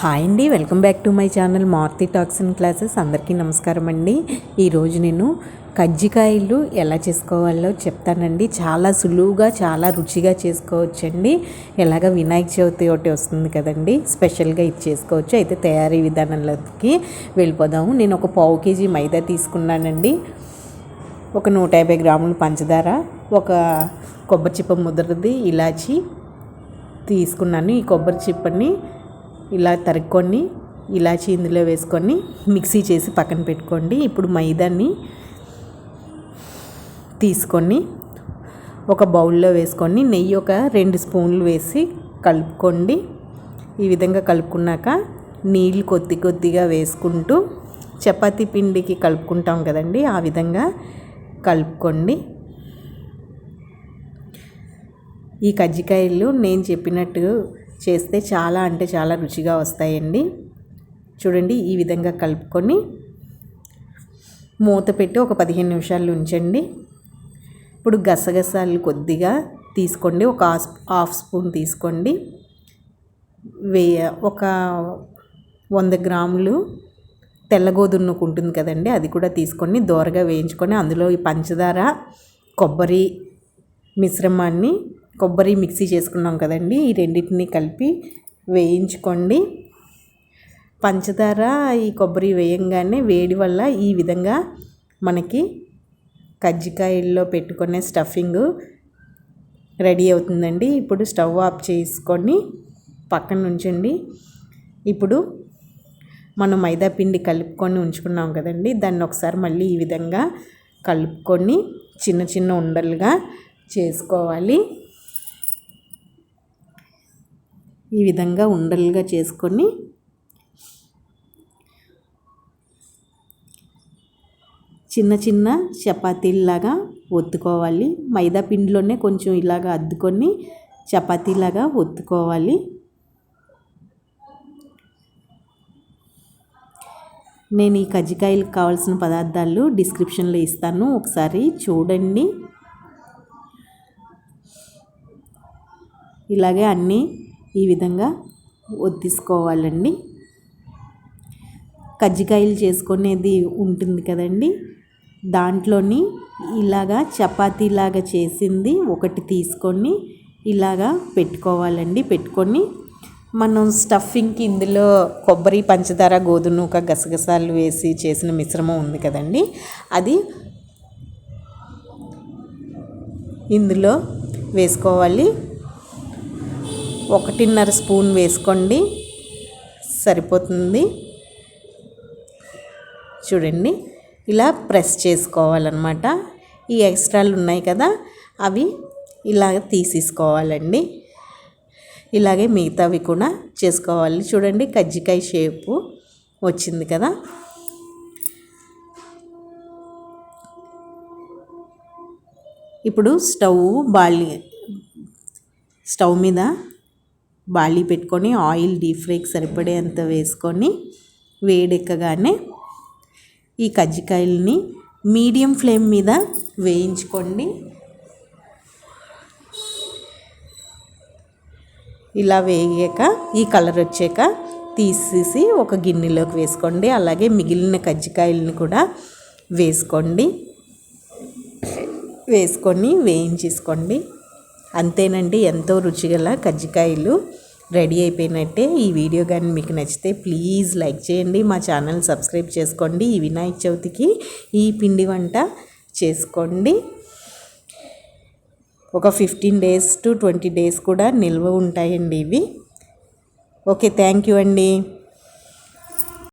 Hi అండి welcome back to my channel Marthi talks and classes. అందరికీ నమస్కారం అండి. ఈరోజు నేను కజ్జికాయలు ఎలా చేసుకోవాలో చెప్తానండి. చాలా సులువుగా చాలా రుచిగా చేసుకోవచ్చండి. ఎలాగ వినాయక చవితి ఒకటి వస్తుంది కదండి స్పెషల్గా ఇది చేసుకోవచ్చు. అయితే తయారీ విధానంలోకి వెళ్ళిపోదాము. నేను ఒక పావు కేజీ మైదా తీసుకున్నానండి. ఒక నూట యాభై గ్రాములు పంచదార ఒక కొబ్బరి చిప్ప ముద్రది ఇలాచి తీసుకున్నాను. ఈ కొబ్బరి చిప్పని ఇలా తరుక్కొని ఇలాచి ఇందులో వేసుకొని మిక్సీ చేసి పక్కన పెట్టుకోండి. ఇప్పుడు మైదాన్ని తీసుకొని ఒక బౌల్లో వేసుకొని నెయ్యి ఒక రెండు స్పూన్లు వేసి కలుపుకోండి. ఈ విధంగా కలుపుకున్నాక నీళ్ళు కొద్ది కొద్దిగా వేసుకుంటూ చపాతి పిండికి కలుపుకుంటాం కదండి ఆ విధంగా కలుపుకోండి. ఈ కజ్జికాయలు నేను చెప్పినట్టు చేస్తే చాలా అంటే చాలా రుచిగా వస్తాయండి. చూడండి ఈ విధంగా కలుపుకొని మూత పెట్టి ఒక పదిహేను నిమిషాలు ఉంచండి. ఇప్పుడు గసగసాలు కొద్దిగా తీసుకోండి. ఒక హాఫ్ స్పూన్ తీసుకోండి. వేయ ఒక వంద గ్రాములు తెల్లగోధుమ ఉంటుంది కదండి అది కూడా తీసుకొని దోరగా వేయించుకొని అందులో ఈ పంచదార కొబ్బరి మిశ్రమాన్ని కొబ్బరి మిక్సీ చేసుకున్నాం కదండి ఈ రెండింటిని కలిపి వేయించుకోండి. పంచదార ఈ కొబ్బరి వేయంగానే వేడి వల్ల ఈ విధంగా మనకి కజ్జికాయల్లో పెట్టుకునే స్టఫింగ్ రెడీ అవుతుందండి. ఇప్పుడు స్టవ్ ఆఫ్ చేసుకొని పక్కన ఉంచండి. ఇప్పుడు మనం మైదా పిండి కలుపుకొని ఉంచుకున్నాం కదండి దాన్ని ఒకసారి మళ్ళీ ఈ విధంగా కలుపుకొని చిన్న చిన్న ఉండలుగా చేసుకోవాలి. ఈ విధంగా ఉండలుగా చేసుకొని చిన్న చిన్న చపాతీలాగా ఒత్తుకోవాలి. మైదా పిండిలోనే కొంచెం ఇలాగా అద్దుకొని చపాతీలాగా ఒత్తుకోవాలి. నేను ఈ కజ్జికాయలకు కావాల్సిన పదార్థాలు డిస్క్రిప్షన్లో ఇస్తాను. ఒకసారి చూడండి. ఇలాగే అన్నీ ఈ విధంగా ఒత్తిసుకోవాలండి కజ్జికాయలు చేసుకునేది ఉంటుంది కదండి. దాంట్లోని ఇలాగా చపాతీలాగా చేసింది ఒకటి తీసుకొని ఇలాగా పెట్టుకోవాలండి. పెట్టుకొని మనం స్టఫింగ్కి ఇందులో కొబ్బరి పంచదార గోధుమూక గసగసాలు వేసి చేసిన మిశ్రమం ఉంది కదండి. అది ఇందులో వేసుకోవాలి. ఒకటిన్నర స్పూన్ వేసుకోండి. సరిపోతుంది. చూడండి ఇలా ప్రెస్ చేసుకోవాలన్నమాట. ఈ ఎక్స్ట్రాలు ఉన్నాయి కదా అవి ఇలాగ తీసేసుకోవాలండి. ఇలాగే మిగతావి కూడా చేసుకోవాలి. చూడండి కజ్జికాయ షేపు వచ్చింది కదా. ఇప్పుడు స్టవ్ బాలి స్టవ్ మీద బాళీ పెట్టుకొని ఆయిల్ డీప్ ఫ్రైకి సరిపడేంత వేసుకొని వేడెక్కగానే ఈ కజ్జికాయల్ని మీడియం ఫ్లేమ్ మీద వేయించుకోండి. ఇలా వేగాక ఈ కలర్ వచ్చాక తీసేసి ఒక గిన్నెలోకి వేసుకోండి. అలాగే మిగిలిన కజ్జికాయలను కూడా వేసుకోండి. వేసుకొని వేయించేసుకోండి. అంతేనండి ఎంతో రుచిగల కజ్జికాయలు రెడీ అయిపోయినట్టే. ఈ వీడియో కానీ మీకు నచ్చితే ప్లీజ్ లైక్ చేయండి మా ఛానల్ సబ్స్క్రైబ్ చేసుకోండి. ఈ వినాయక చవితికి ఈ పిండి వంట చేసుకోండి. ఒక fifteen days to twenty days కూడా నిల్వ ఉంటాయండి ఇవి. ఓకే థ్యాంక్ యూ అండి.